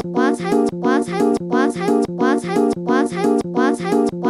사용자와 사용자와 사용자와 사용자와 사용자와 사용자와 사용자와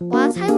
我要猜。